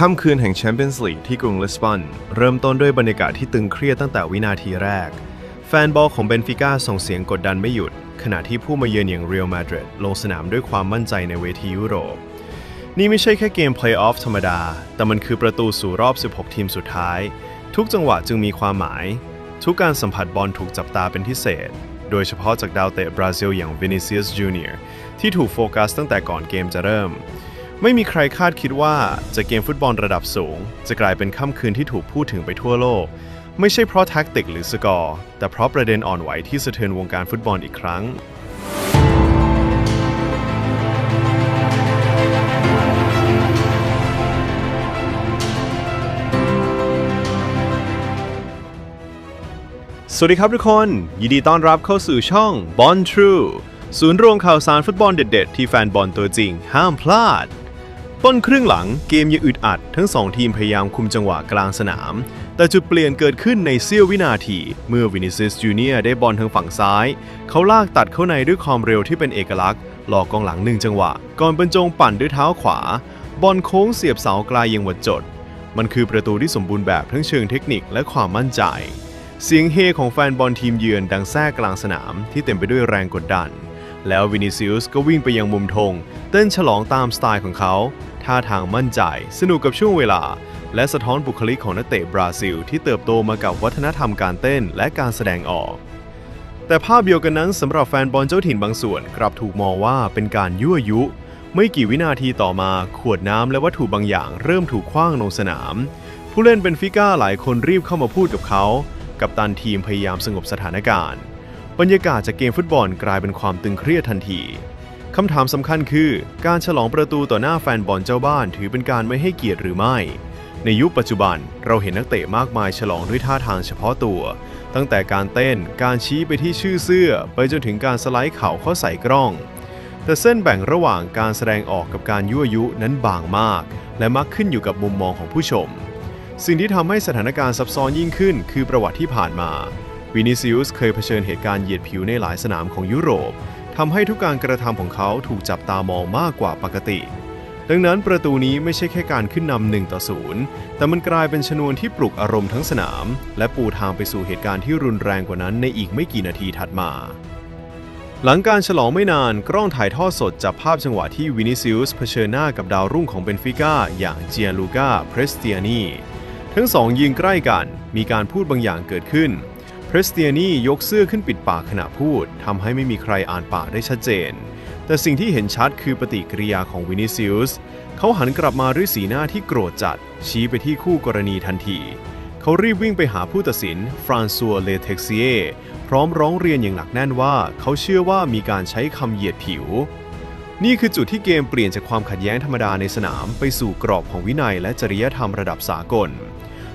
ค่ำคืนแห่งแชมเปี้ยนส์ลีกที่กรุงลิสบอนเริ่มต้นด้วยบรรยากาศที่ตึงเครียดตั้งแต่วินาทีแรก แฟนบอลของเบนฟิก้าส่งเสียงกดดันไม่หยุด ขณะที่ผู้มาเยือนอย่างเรอัลมาดริดลงสนามด้วยความมั่นใจในเวทียุโรป นี่ไม่ใช่แค่เกมเพลย์ออฟธรรมดา แต่มันคือประตูสู่รอบ 16 ทีมสุดท้าย ทุกจังหวะจึงมีความหมาย ทุกการสัมผัสบอลถูกจับตาเป็นพิเศษ โดยเฉพาะจากดาวเตะบราซิลอย่างวินิเซิอุสจูเนียร์ที่ถูกโฟกัสตั้งแต่ก่อนเกมจะเริ่ม ไม่มีใครคาดคิดว่าจะเกมฟุตบอลระดับสูง จะกลายเป็นค่ำคืนที่ถูกพูดถึงไปทั่วโลก ไม่ใช่เพราะแท็กติกหรือสกอร์ แต่เพราะประเด็นอ่อนไหวที่สะเทือนวงการฟุตบอลอีกครั้ง สวัสดีครับทุกคน ยินดีต้อนรับเข้าสู่ช่อง b o n True ศูนย์รวมข่าวสารฟุตบอลเด็ด ๆ ที่แฟนบอลตัวจริงห้ามพลาด ต้นครึ่งหลังเกมยังอึดอัด ทั้งสองทีมพยายามคุมจังหวะกลางสนาม แต่จุดเปลี่ยนเกิดขึ้นในเสี้ยววินาที เมื่อวินิซิสจูเนียได้บอลทางฝั่งซ้าย เขาลากตัดเข้าในด้วยความเร็วที่เป็นเอกลักษณ์ หลอกกองหลังหนึ่งจังหวะ ก่อนบรรจงปั่นด้วยเท้าขวา บอลโค้งเสียบเสาไกลยังหมดจด มันคือประตูที่สมบูรณ์แบบทั้งเชิงเทคนิคและความมั่นใจ เสียงเฮของแฟนบอลทีมเยือนดังแทรกกลางสนามที่เต็มไปด้วยแรงกดดัน แล้ววินิซิอุสก็วิ่งไปยังมุมธงเต้นฉลองตามสไตล์ของเขา ท่าทางมั่นใจ สนุกกับช่วงเวลา และสะท้อนบุคลิกของนักเตะบราซิล ที่เติบโตมากับวัฒนธรรมการเต้นและการแสดงออก แต่ภาพเดียวกันนั้นสำหรับแฟนบอลเจ้าถิ่นบางส่วน กลับถูกมองว่าเป็นการยั่วยุ ไม่กี่วินาทีต่อมา ขวดน้ำและวัตถุบางอย่าง เริ่มถูกคว้างลงสนาม ผู้เล่นเป็นฟิก้าหลายคนรีบเข้ามาพูดกับเขา กับตันทีมพยายามสงบสถานการณ์ บรรยากาศจากเกมฟุตบอลกลายเป็นความตึงเครียดทันที คำถามสำคัญคือ การฉลองประตูต่อหน้าแฟนบอลเจ้าบ้านถือเป็นการไม่ให้เกียรติหรือไม่ ในยุคปัจจุบันเราเห็นนักเตะมากมายฉลองด้วยท่าทางเฉพาะตัว ตั้งแต่การเต้น การชี้ไปที่ชื่อเสื้อ ไปจนถึงการสไลด์เข่าเข้าใส่กล้อง แต่เส้นแบ่งระหว่างการแสดงออกกับการยั่วยุนั้นบางมาก และมักขึ้นอยู่กับมุมมองของผู้ชม สิ่งที่ทำให้สถานการณ์ซับซ้อนยิ่งขึ้น คือประวัติที่ผ่านมา วินิซิอุสเคยเผชิญเหตุการณ์เหยียดผิวในหลายสนามของยุโรปทำให้ทุกการกระทำของเขาถูกจับตามองมากกว่าปกติ ดังนั้นประตูนี้ไม่ใช่แค่การขึ้นนำหนึ่งต่อศูนย์แต่มันกลายเป็นชนวนที่ปลุกอารมณ์ทั้งสนาม และปูทางไปสู่เหตุการณ์ที่รุนแรงกว่านั้นในอีกไม่กี่นาทีถัดมา หลังการฉลองไม่นานกล้องถ่ายทอดสดจับภาพจังหวะที่วินิซิอุสเผชิญหน้ากับดาวรุ่งของเบนฟิก้าอย่างเจียลูกาเพรสเตียนีทั้งสองยืนใกล้กัน มีการพูดบางอย่างเกิดขึ้น พรสเตียนียกเสื้อขึ้นปิดปากขณะพูดทำให้ไม่มีใครอ่านปากได้ชัดเจน แต่สิ่งที่เห็นชัดคือปฏิกิริยาของวินิซิอุสเขาหันกลับมาด้วยสีหน้าที่โกรธจัด ชี้ไปที่คู่กรณีทันที เขารีบวิ่งไปหาผู้ตัดสินฟรานซัวเลเท็กซิเอพร้อมร้องเรียนอย่างหนักแน่นว่า เขาเชื่อว่ามีการใช้คำเหยียดผิว นี่คือจุดที่เกมเปลี่ยนจากความขัดแย้งธรรมดาในสนาม ไปสู่กรอบของวินัยและจริยธรรมระดับสากล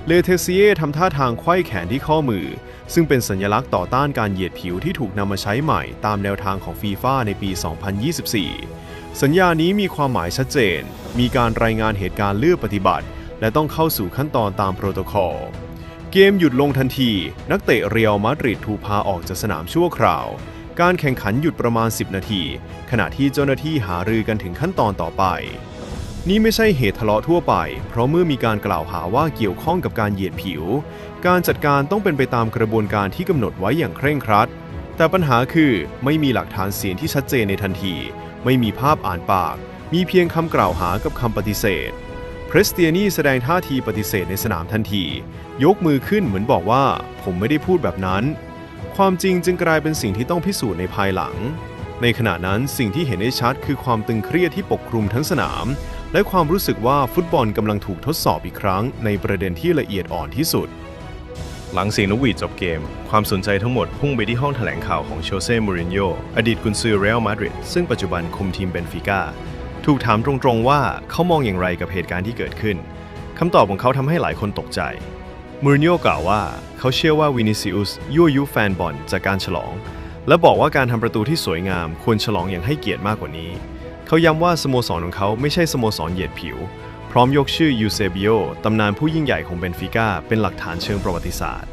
เลเทเซียทำท่าทางไขว้แขนที่ข้อมือ ซึ่งเป็นสัญลักษณ์ต่อต้านการเหยียดผิวที่ถูกนำมาใช้ใหม่ตามแนวทางของฟีฟ่าในปี 2024 สัญญานี้มีความหมายชัดเจน มีการรายงานเหตุการณ์เลือกปฏิบัติ และต้องเข้าสู่ขั้นตอนตามโปรโตคอล เกมหยุดลงทันที นักเตะเรียลมาดริดถูกพาออกจากสนามชั่วคราว การแข่งขันหยุดประมาณ 10 นาที ขณะที่เจ้าหน้าที่หารือกันถึงขั้นตอนต่อไป นี่ไม่ใช่เหตุทะเลาะทั่วไป เพราะเมื่อมีการกล่าวหาว่าเกี่ยวข้องกับการเหยียดผิว การจัดการต้องเป็นไปตามกระบวนการที่กำหนดไว้อย่างเคร่งครัด แต่ปัญหาคือไม่มีหลักฐานเสียงที่ชัดเจนในทันที ไม่มีภาพอ่านปาก มีเพียงคำกล่าวหากับคำปฏิเสธเพรสเตียนีแสดงท่าทีปฏิเสธในสนามทันที ยกมือขึ้นเหมือนบอกว่า ผมไม่ได้พูดแบบนั้น ความจริงจึงกลายเป็นสิ่งที่ต้องพิสูจน์ในภายหลัง ในขณะนั้นสิ่งที่เห็นได้ชัดคือความตึงเครียดที่ปกคลุมทั้งสนาม และความรู้สึกว่าฟุตบอลกำลังถูกทดสอบอีกครั้ง ในประเด็นที่ละเอียดอ่อนที่สุด หลังเสียงนกหวีดจบเกม ความสนใจทั้งหมดพุ่งไปที่ห้องแถลงข่าวของโชเซ่มูรินโญ่อดีตกุนซือเรอัลมาดริดซึ่งปัจจุบันคุมทีมเบนฟิก้าถูกถามตรงๆว่าเขามองอย่างไรกับเหตุการณ์ที่เกิดขึ้นคำตอบของเขาทำให้หลายคนตกใจมูรินโญ่กล่าวว่าเขาเชื่อว่าวินิซิอุสยั่วยุแฟนบอลจากการฉลอง และบอกว่าการทำประตูที่สวยงามควรฉลองอย่างให้เกียรติมากกว่านี้ เขาย้ำว่าสโมสรของเขาไม่ใช่สโมสรเหยียดผิว พร้อมยกชื่อยูเซบิโอตำนานผู้ยิ่งใหญ่ของเบนฟิก้าเป็นหลักฐานเชิงประวัติศาสตร์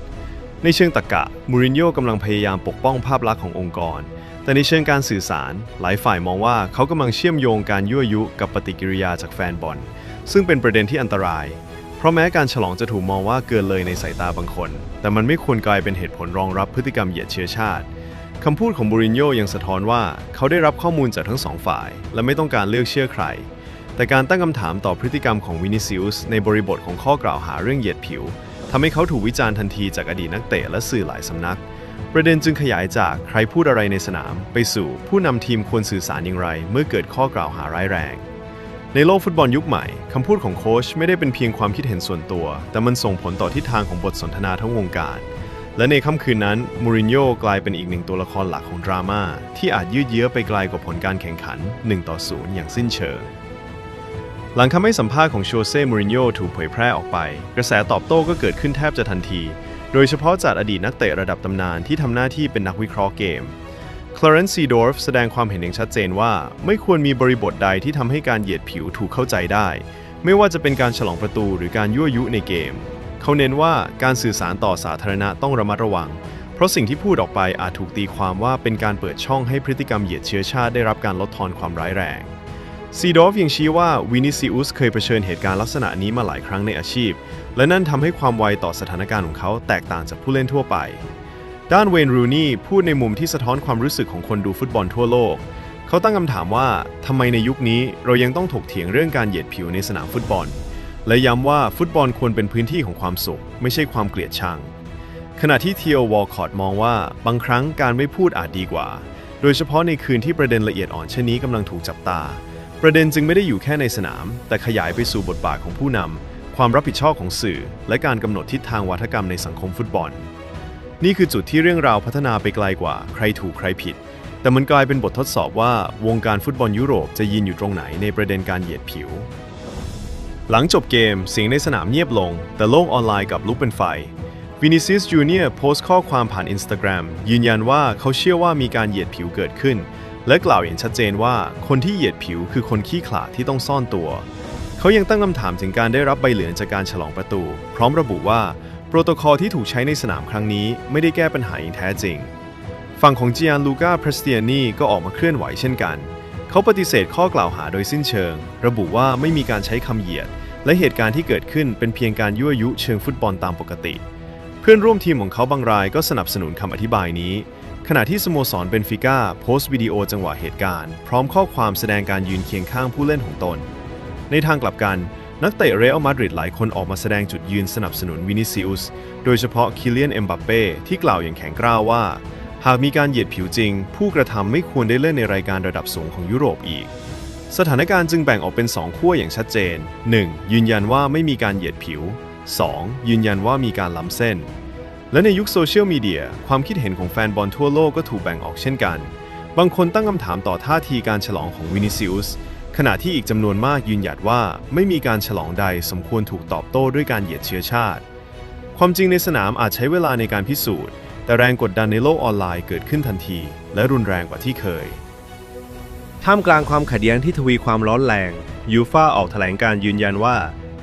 ในเชิงตรรกะมูรินโญ่กำลังพยายามปกป้องภาพลักษณ์ขององค์กร แต่ในเชิงการสื่อสาร หลายฝ่ายมองว่าเขากำลังเชื่อมโยงการยั่วยุกับปฏิกิริยาจากแฟนบอล ซึ่งเป็นประเด็นที่อันตรายเพราะแม้การฉลองจะถูกมองว่าเกินเลยในสายตาบางคน แต่มันไม่ควรกลายเป็นเหตุผลรองรับพฤติกรรมเหยียดเชื้อชาติ คำพูดของบูรินโญ่ยังสะท้อนว่าเขาได้รับข้อมูลจากทั้งสองฝ่าย และไม่ต้องการเลือกเชื่อใคร แต่การตั้งคำถามต่อพฤติกรรมของวินิซิอุสในบริบทของข้อกล่าวหาเรื่องเหยียดผิวทำให้เขาถูกวิจารณ์ทันทีจากอดีตนักเตะและสื่อหลายสำนัก ประเด็นจึงขยายจากใครพูดอะไรในสนาม ไปสู่ผู้นำทีมควรสื่อสารอย่างไร เมื่อเกิดข้อกล่าวหาร้ายแรง ในโลกฟุตบอลยุคใหม่คำพูดของโค้ชไม่ได้เป็นเพียงความคิดเห็นส่วนตัว แต่มันส่งผลต่อทิศทางของบทสนทนาทั้งวงการ และในค่ำคืนนั้นมูรินโญ่กลายเป็นอีกหนึ่งตัวละครหลักของดราม่าที่อาจยืดเยื้อไปไกลกว่าผลการแข่งขัน 1 ต่อ 0 อย่างสิ้นเชิง หลังคำให้สัมภาษณ์ของโชเซ่มูรินโญ่ถูกเผยแพร่ออกไป กระแสตอบโต้ก็เกิดขึ้นแทบจะทันที โดยเฉพาะจากอดีตนักเตะระดับตำนานที่ทำหน้าที่เป็นนักวิเคราะห์เกมคลาเรนซีดอร์ฟแสดงความเห็นอย่างชัดเจนว่า ไม่ควรมีบริบทใดที่ทำให้การเหยียดผิวถูกเข้าใจได้ ไม่ว่าจะเป็นการฉลองประตูหรือการยั่วยุในเกม เขาเน้นว่าการสื่อสารต่อสาธารณะต้องระมัดระวัง เพราะสิ่งที่พูดออกไปอาจถูกตีความว่าเป็นการเปิดช่องให้พฤติกรรมเหยียดเชื้อชาติได้รับการลดทอนความร้ายแรงซีดอฟยังชี้ว่าวินิซิอุสเคยเผชิญเหตุการณ์ลักษณะนี้มาหลายครั้งในอาชีพ และนั่นทำให้ความไวต่อสถานการณ์ของเขาแตกต่างจากผู้เล่นทั่วไป ด้านเวนรูนี่พูดในมุมที่สะท้อนความรู้สึกของคนดูฟุตบอลทั่วโลก เขาตั้งคำถามว่าทำไมในยุคนี้เรายังต้องถกเถียงเรื่องการเหยียดผิวในสนามฟุตบอล และย้ำว่าฟุตบอลควรเป็นพื้นที่ของความสุข ไม่ใช่ความเกลียดชัง ขณะที่เทียววอลคอตมองว่าบางครั้งการไม่พูดอาจดีกว่า โดยเฉพาะในคืนที่ประเด็นละเอียดอ่อนเช่นนี้กำลังถูกจับตา ประเด็นจึงไม่ได้อยู่แค่ในสนาม แต่ขยายไปสู่บทบาทของผู้นำความรับผิดชอบของสื่อ และการกำหนดทิศทางวัฒกรรมในสังคมฟุตบอล นี่คือจุดที่เรื่องราวพัฒนาไปไกลกว่า ใครถูกใครผิด แต่มันกลายเป็นบททดสอบว่าวงการฟุตบอลยุโรปจะยืนอยู่ตรงไหนในประเด็นการเหยียดผิว หลังจบเกมเสียงในสนามเงียบลง แต่โลกออนไลน์กับลุกเป็นไฟวินิซิสจูเนียโพสต์ข้อความผ่าน Instagram ยืนยันว่าเขาเชื่อว่ามีการเหยียดผิวเกิดขึ้น และกล่าวอย่างชัดเจนว่าคนที่เหยียดผิวคือคนขี้ขลาดที่ต้องซ่อนตัว เขายังตั้งคำถามถึงการได้รับใบเหลืองจากการฉลองประตู พร้อมระบุว่าโปรโตคอลที่ถูกใช้ในสนามครั้งนี้ไม่ได้แก้ปัญหาอย่างแท้จริง ฝั่งของจิอานลูกาเพรสเตียนีก็ออกมาเคลื่อนไหวเช่นกัน เขาปฏิเสธข้อกล่าวหาโดยสิ้นเชิง ระบุว่าไม่มีการใช้คำเหยียด และเหตุการณ์ที่เกิดขึ้นเป็นเพียงการยั่วยุเชิงฟุตบอลตามปกติ เพื่อนร่วมทีมของเขาบางรายก็สนับสนุนคำอธิบายนี้ ขณะที่สโมสรเบนฟิก้าโพสต์วิดีโอจังหวะเหตุการณ์ พร้อมข้อความแสดงการยืนเคียงข้างผู้เล่นของตน ในทางกลับกันนักเตะเรอัลมาดริดหลายคนออกมาแสดงจุดยืนสนับสนุนวินิซิอุส โดยเฉพาะคิเลียนเอ็มบัปเป้ที่กล่าวอย่างแข็งกร้าวว่า หากมีการเหยียดผิวจริง ผู้กระทำไม่ควรได้เล่นในรายการระดับสูงของยุโรปอีก สถานการณ์จึงแบ่งออกเป็น 2 ขั้วอย่างชัดเจน 1. ยืนยันว่าไม่มีการเหยียดผิว 2. ยืนยันว่ามีการล้ำเส้น และในยุคโซเชียลมีเดียความคิดเห็นของแฟนบอลทั่วโลกก็ถูกแบ่งออกเช่นกัน บางคนตั้งคำถามต่อท่าทีการฉลองของวินิซิอุสขณะที่อีกจำนวนมากยืนหยัดว่าไม่มีการฉลองใดสมควรถูกตอบโต้ด้วยการเหยียดเชื้อชาติ ความจริงในสนามอาจใช้เวลาในการพิสูจน์ แต่แรงกดดันในโลกออนไลน์เกิดขึ้นทันที และรุนแรงกว่าที่เคย ท่ามกลางความขัดแย้งที่ทวีความร้อนแรงยูฟาออกแถลงการยืนยันว่า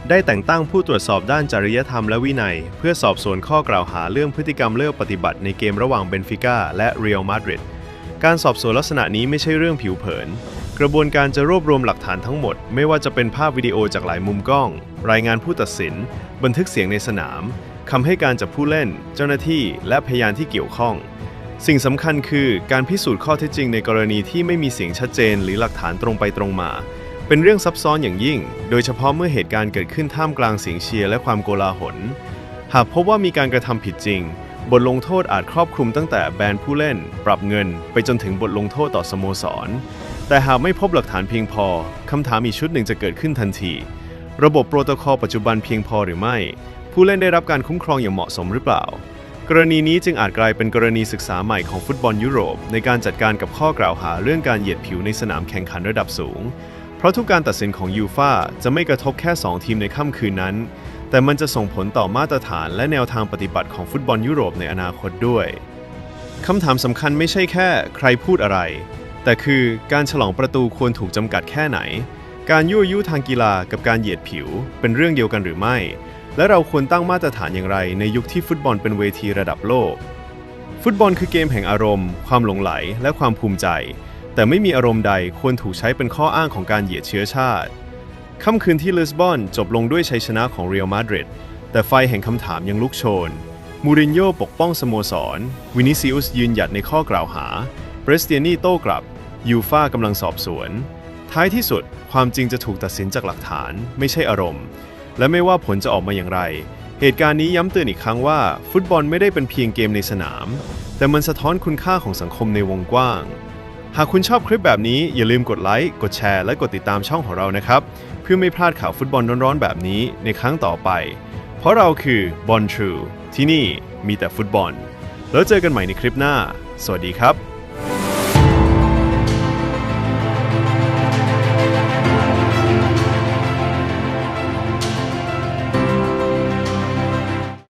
ได้แต่งตั้งผู้ตรวจสอบด้านจริยธรรมและวินัย เพื่อสอบสวนข้อกล่าวหาเรื่องพฤติกรรมเลือกปฏิบัติในเกมระหว่างเบนฟิก้าและเรอัลมาดริดการสอบสวนลักษณะนี้ไม่ใช่เรื่องผิวเผิน กระบวนการจะรวบรวมหลักฐานทั้งหมด ไม่ว่าจะเป็นภาพวิดีโอจากหลายมุมกล้อง รายงานผู้ตัดสิน บันทึกเสียงในสนาม คำให้การจากผู้เล่น เจ้าหน้าที่ และพยานที่เกี่ยวข้อง สิ่งสำคัญคือการพิสูจน์ข้อเท็จจริงในกรณีที่ไม่มีเสียงชัดเจน หรือหลักฐานตรงไปตรงมา เป็นเรื่องซับซ้อนอย่างยิ่ง โดยเฉพาะเมื่อเหตุการณ์เกิดขึ้นท่ามกลางเสียงเชียร์และความโกลาหล หากพบว่ามีการกระทำผิดจริง บทลงโทษอาจครอบคลุมตั้งแต่แบนผู้เล่น ปรับเงิน ไปจนถึงบทลงโทษต่อสโมสร แต่หากไม่พบหลักฐานเพียงพอคำถามอีกชุดหนึ่งจะเกิดขึ้นทันที ระบบโปรโตคอลปัจจุบันเพียงพอหรือไม่ ผู้เล่นได้รับการคุ้มครองอย่างเหมาะสมหรือเปล่า กรณีนี้จึงอาจกลายเป็นกรณีศึกษาใหม่ของฟุตบอลยุโรป ในการจัดการกับข้อกล่าวหาเรื่องการเหยียดผิวในสนามแข่งขันระดับสูง เพราะทุกการตัดสินของยูฟาจะไม่กระทบแค่ 2 ทีมในค่ำคืนนั้น แต่มันจะส่งผลต่อมาตรฐานและแนวทางปฏิบัติของฟุตบอลยุโรปในอนาคตด้วยคำถามสำคัญไม่ใช่แค่ ใครพูดอะไร แต่คือการฉลองประตูควรถูกจำกัดแค่ไหน การยั่วยุทางกีฬากับการเหยียดผิว เป็นเรื่องเดียวกันหรือไม่ และเราควรตั้งมาตรฐานอย่างไรในยุคที่ฟุตบอลเป็นเวทีระดับโลก ฟุตบอลคือเกมแห่งอารมณ์ ความหลงไหล และความภูมิใจ แต่ไม่มีอารมณ์ใดควรถูกใช้เป็นข้ออ้างของการเหยียดเชื้อชาติค่ำคืนที่ลิสบอนจบลงด้วยชัยชนะของเรอัลมาดริดแต่ไฟแห่งคำถามยังลุกโชน มูรินโญ่ปกป้องสโมสร วินิซิอุสยืนหยัดในข้อกล่าวหาเบรสเตียนีโต้กลับ ยูฟ่ากำลังสอบสวน ท้ายที่สุดความจริงจะถูกตัดสินจากหลักฐานไม่ใช่อารมณ์ และไม่ว่าผลจะออกมาอย่างไร เหตุการณ์นี้ย้ำเตือนอีกครั้งว่า ฟุตบอลไม่ได้เป็นเพียงเกมในสนาม แต่มันสะท้อนคุณค่าของสังคมในวงกว้าง หากคุณชอบคลิปแบบนี้อย่าลืมกดไลค์กดแชร์และกดติดตามช่องของเรานะครับ เพื่อไม่พลาดข่าวฟุตบอลร้อนๆ แบบนี้ในครั้งต่อไป เพราะเราคือบอลทรูที่นี่มีแต่ฟุตบอล แล้วเจอกันใหม่ในคลิปหน้า สวัสดีครับ